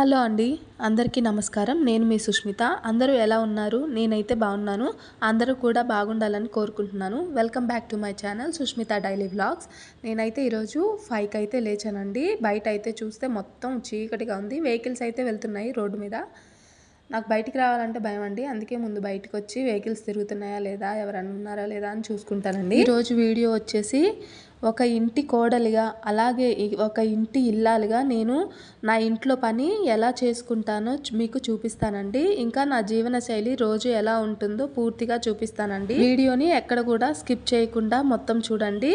Hello అండి అందరికీ నమస్కారం. నేను మీ సుష్మిత. అందరూ ఎలా ఉన్నారు? నేనైతే బాగున్నాను. అందరూ కూడా బాగుండాలని కోరుకుంటున్నాను. Welcome back to my channel Sushmita daily vlogs నేనైతే ఈరోజు ఫైవ్కి అయితే లేచానండి. బయట అయితే చూస్తే మొత్తం చీకటిగా ఉంది. వెహికల్స్ అయితే వెళ్తున్నాయి రోడ్డు మీద. నాకు బయటికి రావాలంటే భయం అండి. అందుకే ముందు బయటకు వచ్చి వెహికల్స్ తిరుగుతున్నాయా లేదా? ఎవరన్నా ఉన్నారా లేదా అని చూసుకుంటానండి. ఈరోజు వీడియో వచ్చేసి ఒక ఇంటి కోడలిగా అలాగే ఒక ఇంటి ఇల్లాలుగా నేను నా ఇంట్లో పని ఎలా చేసుకుంటానో మీకు చూపిస్తానండి. ఇంకా నా జీవన శైలి రోజు ఎలా ఉంటుందో పూర్తిగా చూపిస్తానండి. వీడియోని ఎక్కడ కూడా స్కిప్ చేయకుండా మొత్తం చూడండి.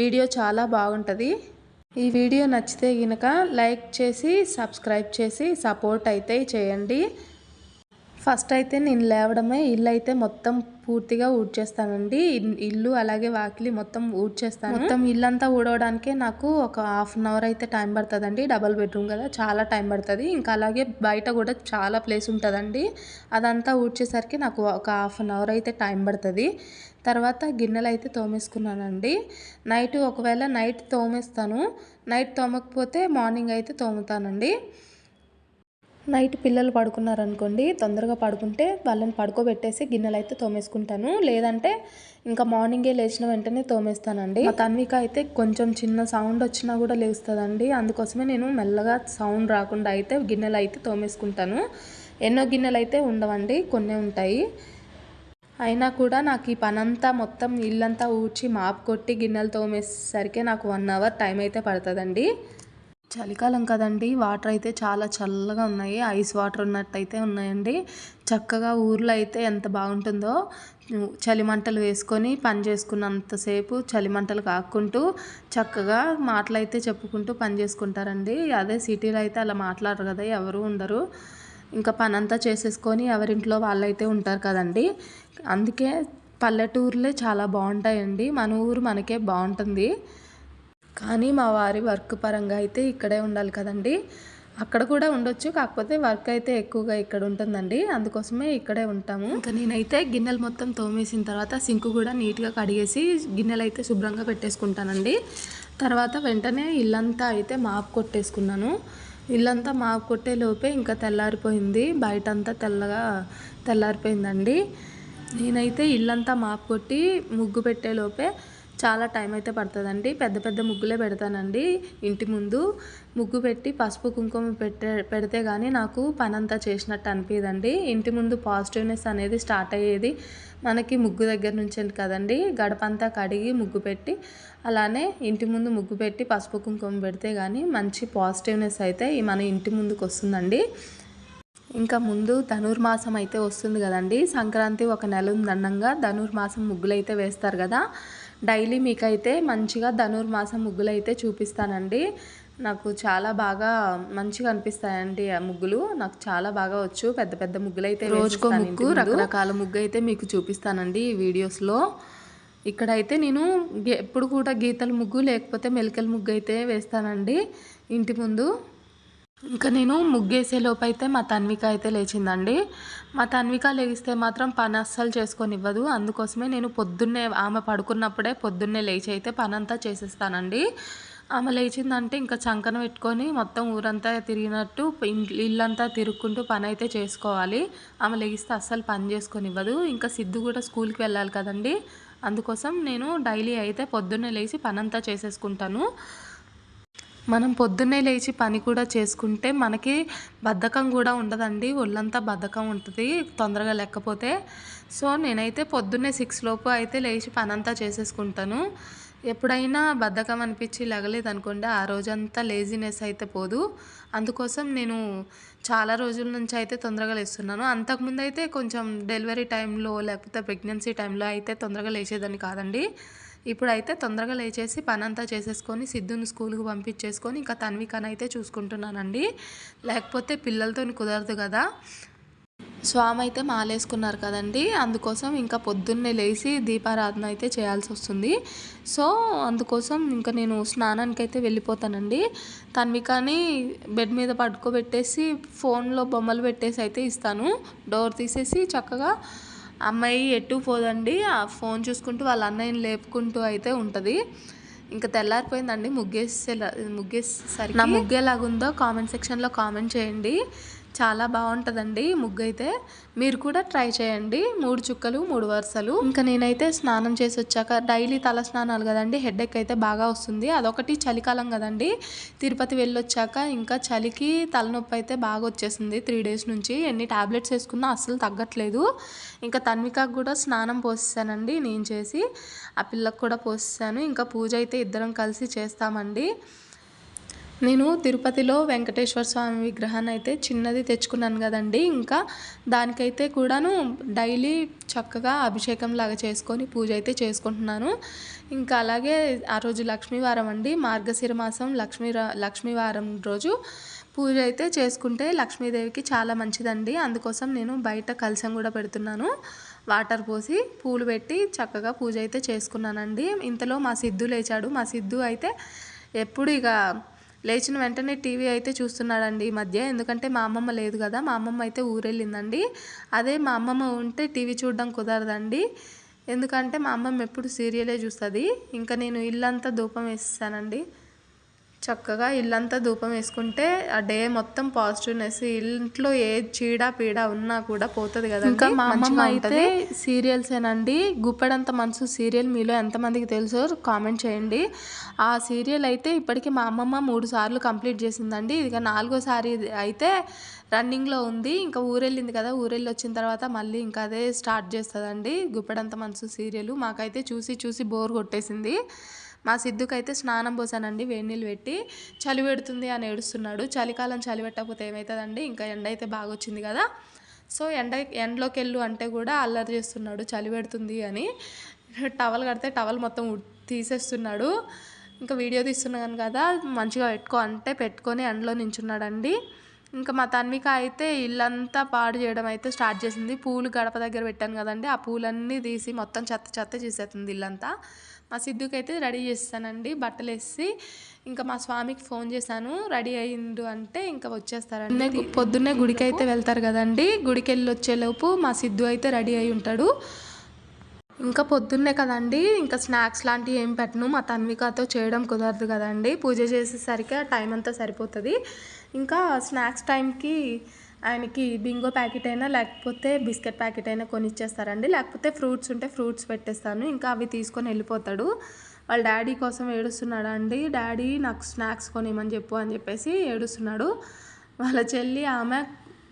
వీడియో చాలా బాగుంటుంది. ఈ వీడియో నచ్చితే గనక లైక్ చేసి సబ్స్క్రైబ్ చేసి సపోర్ట్ అయితే చేయండి. ఫస్ట్ అయితే నేను లేవడమే ఇల్లు అయితే మొత్తం పూర్తిగా ఊడ్చేస్తానండి. ఇల్- ఇల్లు అలాగే వాకిలి మొత్తం ఊడ్చేస్తాను. మొత్తం ఇల్లంతా ఊడవడానికే నాకు ఒక హాఫ్ అన్ అవర్ అయితే టైం పడుతుందండి. డబల్ బెడ్రూమ్ కదా చాలా టైం పడుతుంది. ఇంకా అలాగే బయట కూడా చాలా ప్లేస్ ఉంటుందండి. అదంతా ఊడ్చేసరికి నాకు ఒక హాఫ్ అన్ అవర్ అయితే టైం పడుతుంది. తర్వాత గిన్నెలు అయితే తోమేసుకున్నానండి. నైట్ ఒకవేళ నైట్ తోమేస్తాను. నైట్ తోమకపోతే మార్నింగ్ అయితే తోముతానండి. నైట్ పిల్లలు పడుకున్నారనుకోండి తొందరగా పడుకుంటే వాళ్ళని పడుకోబెట్టేసి గిన్నెలు అయితే తోమేసుకుంటాను. లేదంటే ఇంకా మార్నింగే లేచిన వెంటనే తోమేస్తానండి. మా తన్విక అయితే కొంచెం చిన్న సౌండ్ వచ్చినా కూడా లేస్తుందండి. అందుకోసమే నేను మెల్లగా సౌండ్ రాకుండా అయితే గిన్నెలు అయితే తోమేసుకుంటాను. ఎన్నో గిన్నెలు అయితే ఉండవండి కొన్నే ఉంటాయి. అయినా కూడా నాకు ఈ పనంతా మొత్తం ఇల్లంతా ఊడ్చి మాపు కొట్టి గిన్నెలు తోమేసరికి నాకు వన్ అవర్ టైం అయితే పడుతుందండి. చలికాలం కదండి. వాటర్ అయితే చాలా చల్లగా ఉన్నాయి. ఐస్ వాటర్ ఉన్నట్టయితే ఉన్నాయండి. చక్కగా ఊర్లో అయితే ఎంత బాగుంటుందో చలిమంటలు వేసుకొని పని చేసుకున్నంతసేపు చలిమంటలు కాకుంటూ చక్కగా మాటలు అయితే చెప్పుకుంటూ పని చేసుకుంటారండి. అదే సిటీలో అయితే అలా మాట్లాడరు కదా ఎవరు ఉండరు. ఇంకా పని అంతా చేసేసుకొని ఎవరింట్లో వాళ్ళైతే ఉంటారు కదండి. అందుకే పల్లెటూర్లే చాలా బాగుంటాయండి. మన ఊరు మనకే బాగుంటుంది. కానీ మా వారి వర్క్ పరంగా అయితే ఇక్కడే ఉండాలి కదండి. అక్కడ కూడా ఉండొచ్చు కాకపోతే వర్క్ అయితే ఎక్కువగా ఇక్కడ ఉంటుందండి. అందుకోసమే ఇక్కడే ఉంటాము. ఇంకా నేనైతే గిన్నెలు మొత్తం తోమేసిన తర్వాత సింక్ కూడా నీట్గా కడిగేసి గిన్నెలు అయితే శుభ్రంగా పెట్టేసుకుంటానండి. తర్వాత వెంటనే ఇల్లంతా అయితే మాపు కొట్టేసుకున్నాను. ఇల్లంతా మాపు కొట్టే లోపే ఇంకా తెల్లారిపోయింది. బయట అంతా తెల్లగా తెల్లారిపోయిందండి. నేనైతే ఇల్లంతా మాపు కొట్టి ముగ్గు పెట్టే లోపే చాలా టైం అయితే పడుతుందండి. పెద్ద పెద్ద ముగ్గులే పెడతానండి ఇంటి ముందు. ముగ్గు పెట్టి పసుపు కుంకుమ పెట్టే పెడితే కానీ నాకు పనంతా చేసినట్టు అనిపించదండి ఇంటి ముందు పాజిటివ్నెస్ అనేది స్టార్ట్ అయ్యేది మనకి ముగ్గు దగ్గర నుంచి కదండి. గడపంతా కడిగి ముగ్గు పెట్టి అలానే ఇంటి ముందు ముగ్గు పెట్టి పసుపు కుంకుమ పెడితే కానీ మంచి పాజిటివ్నెస్ అయితే మన ఇంటి ముందుకు వస్తుందండి ఇంకా ముందు ధనుర్మాసం అయితే వస్తుంది కదండి. సంక్రాంతి ఒక నెల ఉందన్నంగా ధనుర్మాసం ముగ్గులు అయితే వేస్తారు కదా. డైలీ మీకైతే మంచిగా ధనుర్మాసం ముగ్గులు అయితే చూపిస్తానండి. నాకు చాలా బాగా మంచిగా అనిపిస్తాయండి ఆ ముగ్గులు. నాకు చాలా బాగా వచ్చు. పెద్ద పెద్ద ముగ్గులు అయితే రోజుకో ముగ్గు రకరకాల ముగ్గు అయితే మీకు చూపిస్తానండి ఈ వీడియోస్లో. ఇక్కడైతే నేను ఎప్పుడు కూడా గీతల ముగ్గు లేకపోతే మెలికల ముగ్గు అయితే వేస్తానండి ఇంటి ముందు. ఇంకా నేను ముగ్గేసే అయితే మా తన్విక అయితే లేచిందండి. మా తన్విక లేగిస్తే మాత్రం పని అస్సలు చేసుకొని ఇవ్వదు అందుకోసమే నేను పొద్దున్నే ఆమె పడుకున్నప్పుడే పొద్దున్నే లేచి అయితే పని అంతా చేసేస్తానండి. ఆమె లేచిందంటే ఇంకా చంకన పెట్టుకొని మొత్తం ఊరంతా తిరిగినట్టు ఇల్లంతా తిరుక్కుంటూ పని అయితే చేసుకోవాలి. ఆమె లెగిస్తే అస్సలు పని చేసుకొని ఇవ్వదు ఇంకా సిద్ధు కూడా స్కూల్కి వెళ్ళాలి కదండి. అందుకోసం నేను డైలీ అయితే పొద్దున్నే లేచి పనంతా చేసేసుకుంటాను. మనం పొద్దున్నే లేచి పని కూడా చేసుకుంటే మనకి బద్ధకం కూడా ఉండదండి. ఒళ్ళంతా బద్ధకం ఉంటుంది తొందరగా లేకపోతే. సో నేనైతే పొద్దున్నే సిక్స్ లోపు అయితే లేచి పని అంతా చేసేసుకుంటాను. ఎప్పుడైనా బద్ధకం అనిపించి లెగలేదు అనుకోండి ఆ రోజంతా లేజినెస్ అయితే పోదు. అందుకోసం నేను చాలా రోజుల నుంచి అయితే తొందరగా లేస్తున్నాను. అంతకుముందు అయితే కొంచెం డెలివరీ టైంలో లేకపోతే ప్రెగ్నెన్సీ టైంలో అయితే తొందరగా లేచేదాన్ని కాదండి. ఇప్పుడైతే తొందరగా లేచేసి పని అంతా చేసేసుకొని సిద్ధుని స్కూల్కి పంపించేసుకొని ఇంకా తన్వికని అయితే చూసుకుంటున్నానండి. లేకపోతే పిల్లలతో కుదరదు కదా. స్వామి అయితే మాలేసుకున్నారు కదండి. అందుకోసం ఇంకా పొద్దున్నే లేచి దీపారాధన అయితే చేయాల్సి వస్తుంది. సో అందుకోసం ఇంకా నేను స్నానానికి అయితే వెళ్ళిపోతానండి. తన్వికాని బెడ్ మీద పడుకోబెట్టేసి ఫోన్లో బొమ్మలు పెట్టేసి అయితే ఇస్తాను. డోర్ తీసేసి చక్కగా అమ్మాయి ఎటు పోదండి. ఆ ఫోన్ చూసుకుంటూ వాళ్ళ అన్నయ్యని లేపుకుంటూ అయితే ఉంటుంది. ఇంకా తెల్లారిపోయిందండి. ముగ్గేసే ముగ్గేసరికి నా ముగ్గు ఎలాగుందో కామెంట్ సెక్షన్లో కామెంట్ చేయండి. చాలా బాగుంటుందండి ముగ్గు అయితే మీరు కూడా ట్రై చేయండి. మూడు చుక్కలు మూడు వరుసలు. ఇంకా నేనైతే స్నానం చేసి వచ్చాక డైలీ తల స్నానాలు కదండి హెడేక్ అయితే బాగా వస్తుంది. అదొకటి చలికాలం కదండి. తిరుపతి వెళ్ళొచ్చాక ఇంకా చలికి తలనొప్పి అయితే బాగా వచ్చేసింది. త్రీ డేస్ నుంచి ఎన్ని టాబ్లెట్స్ వేసుకున్నా అస్సలు తగ్గట్లేదు. ఇంకా తన్వికకు కూడా స్నానం పోసేసానండి నేను చేసి. ఆ పిల్లకు కూడా పోసేసాను. ఇంకా పూజ అయితే ఇద్దరం కలిసి చేస్తామండి. నేను తిరుపతిలో వెంకటేశ్వర స్వామి విగ్రహాన్ని అయితే చిన్నది తెచ్చుకున్నాను కదండి. ఇంకా దానికైతే కూడాను డైలీ చక్కగా అభిషేకం లాగా చేసుకొని పూజ అయితే చేసుకుంటున్నాను. ఇంకా అలాగే ఆ రోజు లక్ష్మీవారం అండి. మార్గశిర మాసం లక్ష్మీ లక్ష్మీవారం రోజు పూజ అయితే చేసుకుంటే లక్ష్మీదేవికి చాలా మంచిదండి. అందుకోసం నేను బయట కలశం కూడా పెడుతున్నాను. వాటర్ పోసి పూలు పెట్టి చక్కగా పూజ అయితే చేసుకున్నానండి. ఇంతలో మా సిద్ధు లేచాడు. మా సిద్ధు అయితే ఎప్పుడు ఇక లేచిన వెంటనే టీవీ అయితే చూస్తున్నాడండి ఈ మధ్య. ఎందుకంటే మా అమ్మమ్మ లేదు కదా మా అమ్మమ్మ అయితే ఊరెళ్ళిందండి. అదే మా అమ్మమ్మ ఉంటే టీవీ చూడడం కుదరదండి. ఎందుకంటే మా అమ్మమ్మ ఎప్పుడు సీరియలే చూస్తుంది. ఇంకా నేను ఇల్లంతా ధూపం వేస్తానండి చక్కగా ఇల్లంతా ధూపం వేసుకుంటే ఆ డే మొత్తం పాజిటివ్నెస్ ఇంట్లో ఏ చీడ పీడ ఉన్నా కూడా పోతుంది కదా ఇంకా మా అమ్మమ్మ అయితే సీరియల్స్ ఏనండి గుప్పెడంత మనసు సీరియల్ మీలో ఎంతమందికి తెలుసో కామెంట్ చేయండి. ఆ సీరియల్ అయితే ఇప్పటికీ మా అమ్మమ్మ మూడు సార్లు కంప్లీట్ చేసిందండి. ఇక నాలుగోసారి అయితే రన్నింగ్లో ఉంది. ఇంకా ఊరెళ్ళింది కదా ఊరెళ్ళి వచ్చిన తర్వాత మళ్ళీ ఇంకా అదే స్టార్ట్ చేస్తుందండి. గుప్పెడంత మనసు సీరియల్. మాకైతే చూసి చూసి బోర్ కొట్టేసింది. మా సిద్ధుకైతే స్నానం పోసానండి వేడి నీళ్ళు పెట్టి చలి పెడుతుంది అని ఏడుస్తున్నాడు. చలికాలం చలి పెట్టకపోతే ఏమవుతుందండి ఇంకా ఎండ అయితే బాగా వచ్చింది కదా. సో ఎండ ఎండలోకి వెళ్ళు అంటే కూడా అల్లరి చేస్తున్నాడు చలి పెడుతుంది అని. టవల్ కడితే టవల్ మొత్తం తీసేస్తున్నాడు. ఇంకా వీడియో తీస్తున్నాను కదా మంచిగా పెట్టుకో అంటే పెట్టుకొని ఎండలో నించున్నాడండి. ఇంకా మా తన్విక అయితే ఇల్లంతా పాడు చేయడం అయితే స్టార్ట్ చేసింది. పూలు గడప దగ్గర పెట్టాను కదండి ఆ పూలన్నీ తీసి మొత్తం చెత్త చెత్త చేసేస్తుంది ఇల్లంతా. మా సిద్ధుకి అయితే రెడీ చేస్తానండి. బట్టలు వేసి ఇంకా మా స్వామికి ఫోన్ చేశాను. రెడీ అయ్యిండు అంటే ఇంకా వచ్చేస్తారండి. పొద్దున్నే గుడికి అయితే వెళ్తారు కదండి. గుడికి వెళ్ళి వచ్చేలోపు మా సిద్ధు అయితే రెడీ అయి ఉంటాడు. ఇంకా పొద్దున్నే కదండి ఇంకా స్నాక్స్ లాంటివి ఏం పెట్టను. మా తన్వికతో చేయడం కుదరదు కదండి. పూజ చేసేసరికి ఆ టైం అంతా సరిపోతుంది. ఇంకా స్నాక్స్ టైంకి ఆయనకి బింగో ప్యాకెట్ అయినా లేకపోతే బిస్కెట్ ప్యాకెట్ అయినా కొనిచ్చేస్తారండి. లేకపోతే ఫ్రూట్స్ ఉంటే ఫ్రూట్స్ పెట్టేస్తాను. ఇంకా అవి తీసుకొని వెళ్ళిపోతాడు. వాళ్ళ డాడీ కోసం ఏడుస్తున్నాడు అండి? డాడీ నాకు స్నాక్స్ కొనిమని చెప్పు అని చెప్పేసి ఏడుస్తున్నాడు. వాళ్ళ చెల్లి ఆమె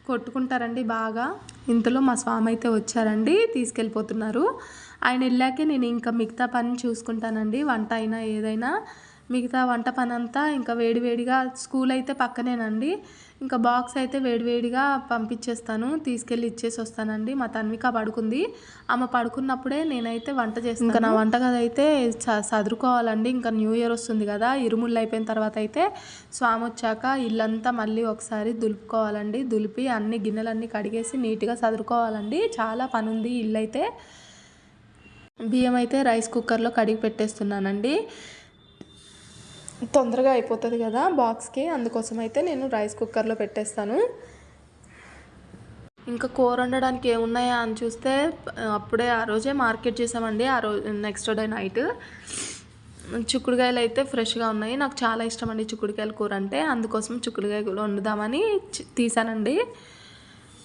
కొట్టుకుంటారండి బాగా. ఇంతలో మా స్వామి అయితే వచ్చారండి తీసుకెళ్ళిపోతున్నారు. ఆయన వెళ్ళాకే నేను ఇంకా మిగతా పని చూసుకుంటానండి. వంట అయినా ఏదైనా మిగతా వంట పని అంతా ఇంకా వేడివేడిగా స్కూల్ అయితే పక్కనేనండి. ఇంకా బాక్స్ అయితే వేడివేడిగా పంపించేస్తాను. తీసుకెళ్ళి ఇచ్చేసి వస్తానండి. మా తన్విక పడుకుంది. ఆమె పడుకున్నప్పుడే నేనైతే వంట చేస్తాను. ఇంకా నా వంట గది అయితే చదువుకోవాలండి ఇంకా న్యూ ఇయర్ వస్తుంది కదా. ఇరుముళ్ళు అయిపోయిన తర్వాత అయితే స్వామి వచ్చాక ఇల్లంతా మళ్ళీ ఒకసారి దులుపుకోవాలండి. దులిపి అన్ని గిన్నెలన్నీ కడిగేసి నీట్గా చదువుకోవాలండి చాలా పని ఉంది ఇల్లు అయితే బియ్యం అయితే రైస్ కుక్కర్లో కడిగి పెట్టేస్తున్నానండి. తొందరగా అయిపోతుంది కదా బాక్స్కి. అందుకోసం అయితే నేను రైస్ కుక్కర్లో పెట్టేస్తాను. ఇంకా కూర వండడానికి ఏమున్నాయా అని చూస్తే అప్పుడే ఆ రోజే మార్కెట్ చేసామండి. ఆ రోజు నెక్స్ట్ డే నైట్. చిక్కుడుకాయలు అయితే ఫ్రెష్గా ఉన్నాయి. నాకు చాలా ఇష్టం అండి చిక్కుడుకాయల కూర అంటే. అందుకోసం చిక్కుడుకాయ కూడా వండుదామని తీసానండి.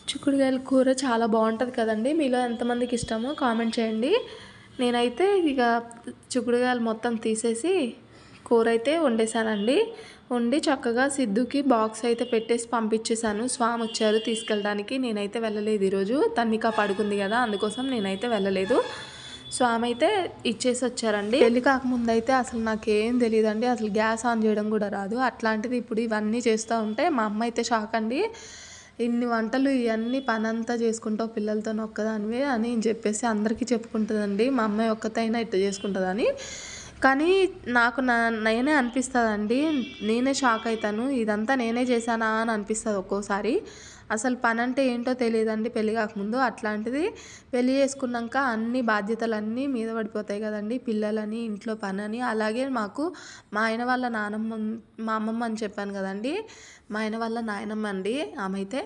చిక్కుడుకాయల కూర చాలా బాగుంటుంది కదండి. మీలో ఎంతమందికి ఇష్టమో కామెంట్ చేయండి. నేనైతే ఇక చిక్కుడుకాయలు మొత్తం తీసేసి కూర అయితే వండేసానండి వండి చక్కగా సిద్ధుకి బాక్స్ అయితే పెట్టేసి పంపించేశాను. స్వామి వచ్చారు తీసుకెళ్ళడానికి. నేనైతే వెళ్ళలేదు ఈరోజు. తన్నిక పడుకుంది కదా అందుకోసం నేనైతే వెళ్ళలేదు. స్వామి అయితే ఇచ్చేసి వచ్చారండి. పెళ్ళి కాకముందు అయితే అసలు నాకేం తెలియదండి. అసలు గ్యాస్ ఆన్ చేయడం కూడా రాదు. అట్లాంటిది ఇప్పుడు ఇవన్నీ చేస్తూ ఉంటే మా అమ్మ అయితే షాక్ అండి. ఇన్ని వంటలు ఇవన్నీ పనంతా చేసుకుంటావు పిల్లలతో ఒక్కదానివే అని చెప్పేసి అందరికీ చెప్పుకుంటుందండి. మా అమ్మాయి ఒక్కతైనా ఇట్లా చేసుకుంటుందని. కానీ నాకు నా నేనే అనిపిస్తుందండి. నేనే షాక్ అవుతాను ఇదంతా నేనే చేశానా అని అనిపిస్తుంది ఒక్కోసారి. అసలు పని అంటే ఏంటో తెలియదండి పెళ్ళి కాకముందు. అట్లాంటిది పెళ్ళి చేసుకున్నాక అన్ని బాధ్యతలన్నీ మీద పడిపోతాయి కదండి. పిల్లలని ఇంట్లో పని అని అలాగే మాకు మా ఆయన వాళ్ళ నానమ్మ మా అమ్మమ్మ అని చెప్పాను కదండి. మా ఆయన వాళ్ళ నాయనమ్మ అండి ఆమె అయితే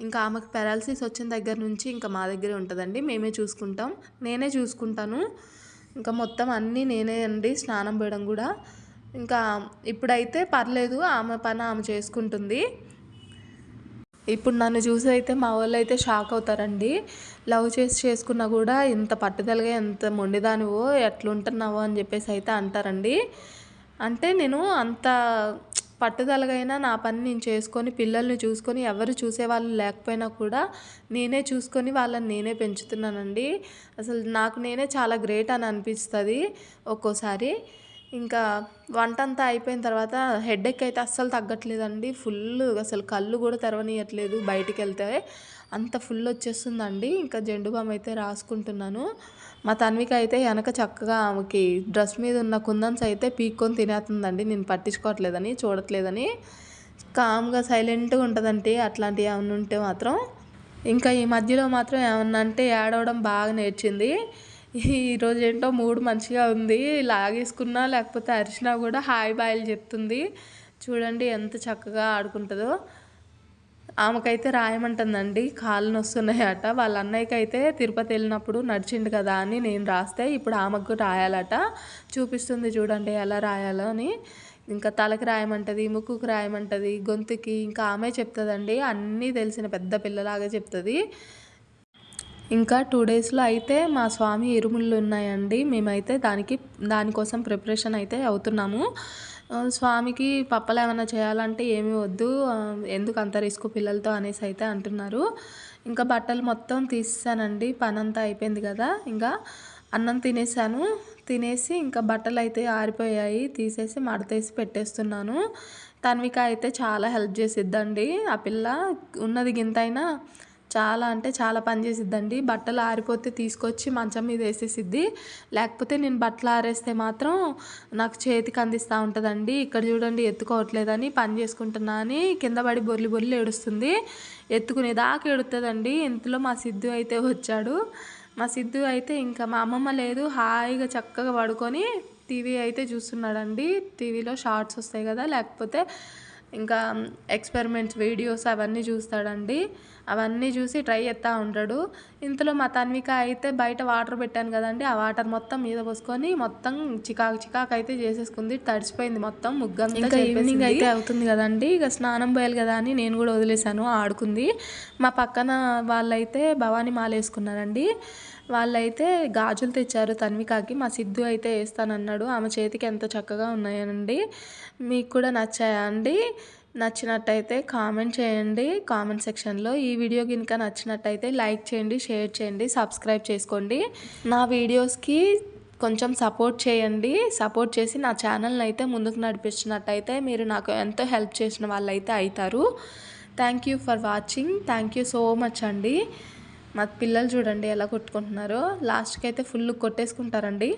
ఇంకా ఆమెకు పెరాలసిస్ వచ్చిన దగ్గర నుంచి ఇంకా మా దగ్గరే ఉంటుందండి. మేమే చూసుకుంటాం. నేనే చూసుకుంటాను. ఇంకా మొత్తం అన్నీ నేనే అండి స్నానం పోయడం కూడా. ఇంకా ఇప్పుడైతే పర్లేదు ఆమె పని ఆమె చేసుకుంటుంది. ఇప్పుడు నన్ను చూసి అయితే మా వాళ్ళు అయితే షాక్ అవుతారండి. లవ్ చేసి చేసుకున్నా కూడా ఇంత పట్టుదలగా ఎంత మొండిదానివో ఎట్లుంటున్నావో అని చెప్పేసి అయితే అంటారండి. అంటే నేను అంత పట్టుదలగైనా నా పని నేను చేసుకొని పిల్లల్ని చూసుకొని ఎవరు చూసేవాళ్ళు లేకపోయినా కూడా నేనే చూసుకొని వాళ్ళని నేనే పెంచుతున్నానండి. అసలు నాకు నేనే చాలా గ్రేట్ అని అనిపిస్తుంది ఒక్కోసారి. ఇంకా వంట అంతా అయిపోయిన తర్వాత హెడేక్ అయితే అస్సలు తగ్గట్లేదండి. ఫుల్ అసలు కళ్ళు కూడా తెరవనీయట్లేదు బయటికి వెళ్తే అంత ఫుల్ వచ్చేస్తుందండి. ఇంకా జెండు బామ్ అయితే రాసుకుంటున్నాను. మా తన్విక అయితే వెనక చక్కగా ఆమెకి డ్రెస్ మీద ఉన్న కుందన్స్ అయితే పీక్కొని తినేస్తుందండి. నేను పట్టించుకోవట్లేదని చూడట్లేదని. కామ్గా సైలెంట్గా ఉంటుందంటే అట్లాంటివి ఏమన్నా ఉంటే మాత్రం. ఇంకా ఈ మధ్యలో మాత్రం ఏమన్నా అంటే ఏడవడం బాగా నేర్చింది. ఈరోజు ఏంటో మూడు మంచిగా ఉంది. లాగేసుకున్నా లేకపోతే అరిచినా కూడా హాయ్ బాయలు చెప్తుంది. చూడండి ఎంత చక్కగా ఆడుకుంటుందో. ఆమెకైతే రాయమంటుందండి కాళ్ళు నొస్తున్నాయట. వాళ్ళ అన్నయ్యకి అయితే తిరుపతి వెళ్ళినప్పుడు నడిచిండు కదా అని నేను రాస్తే ఇప్పుడు ఆమెకు రాయాలట. చూపిస్తుంది చూడండి ఎలా రాయాలో అని. ఇంకా తలకి రాయమంటది ముక్కుకు రాయమంటది గొంతుకి ఇంకా ఆమె చెప్తుందండి. అన్నీ తెలిసిన పెద్ద పిల్లలాగా చెప్తుంది. ఇంకా టూ డేస్లో అయితే మా స్వామి ఇరుముళ్ళు ఉన్నాయండి మేమైతే దానికి దానికోసం ప్రిపరేషన్ అయితే అవుతున్నాము. స్వామికి పప్పలు ఏమైనా చేయాలంటే ఏమీ వద్దు ఎందుకు అంత రిస్క్ పిల్లలతో అనేసి అయితే అంటున్నారు. ఇంకా బట్టలు మొత్తం తీసానండి పని అంతా అయిపోయింది కదా. ఇంకా అన్నం తినేసాను. తినేసి ఇంకా బట్టలు అయితే ఆరిపోయాయి తీసేసి మడతేసి పెట్టేస్తున్నాను. తన్విక అయితే చాలా హెల్ప్ చేసిద్దండి. ఆ పిల్ల ఉన్నది గింతైనా చాలా అంటే చాలా పని చేసిద్దండి. బట్టలు ఆరిపోతే తీసుకొచ్చి మంచం మీద వేసేసిద్ది. లేకపోతే నేను బట్టలు ఆరేస్తే మాత్రం నాకు చేతికి అందిస్తూ ఉంటుందండి. ఇక్కడ చూడండి ఎత్తుకోవట్లేదని పని చేసుకుంటున్నా అని కింద పడి బొర్లి బొర్లి ఏడుస్తుంది. ఎత్తుకునే దాకా ఏడుతుందండి ఇంతలో మా సిద్ధు అయితే వచ్చాడు. మా సిద్ధు అయితే ఇంకా మా అమ్మమ్మ లేదు. హాయిగా చక్కగా పడుకొని టీవీ అయితే చూస్తున్నాడండి. టీవీలో షార్ట్స్ వస్తాయి కదా లేకపోతే ఇంకా ఎక్స్పెరిమెంట్స్ వీడియోస్ అవన్నీ చూస్తాడండి. అవన్నీ చూసి ట్రై చేస్తూ ఉంటాడు. ఇంతలో మా తన్విక అయితే బయట వాటర్ పెట్టాను కదండి ఆ వాటర్ మొత్తం మీద పోసుకొని మొత్తం చికాకు చికాకు అయితే చేసేసుకుంది. తడిచిపోయింది మొత్తం ముగ్గంతా ఇంకా ఈవినింగ్ అయితే అవుతుంది కదండి ఇక స్నానం పోయాలి కదా అని నేను కూడా వదిలేశాను ఆడుకుంది. మా పక్కన వాళ్ళైతే భవానీ మాల వేసుకున్నారండి. వాళ్ళైతే గాజులు తెచ్చారు తన్వికాకి మా సిద్ధు అయితే వేస్తానన్నాడు. ఆమె చేతికి ఎంత చక్కగా ఉన్నాయనండి మీకు కూడా నచ్చాయా అండి? నచ్చినట్టయితే కామెంట్ చేయండి. కామెంట్ సెక్షన్లో ఈ వీడియో కనుక నచ్చినట్టయితే లైక్ చేయండి షేర్ చేయండి సబ్స్క్రైబ్ చేసుకోండి. నా వీడియోస్కి కొంచెం సపోర్ట్ చేయండి. సపోర్ట్ చేసి నా ఛానల్ని అయితే ముందుకు నడిపించినట్టయితే మీరు నాకు ఎంతో హెల్ప్ చేసిన వాళ్ళు అయితే అవుతారు thank you for watching. Thank you so much అండి. మా పిల్లలు చూడండి ఎలా కొట్టుకుంటున్నారో. లాస్ట్కి అయితే ఫుల్ కొట్టేసుకుంటారండి.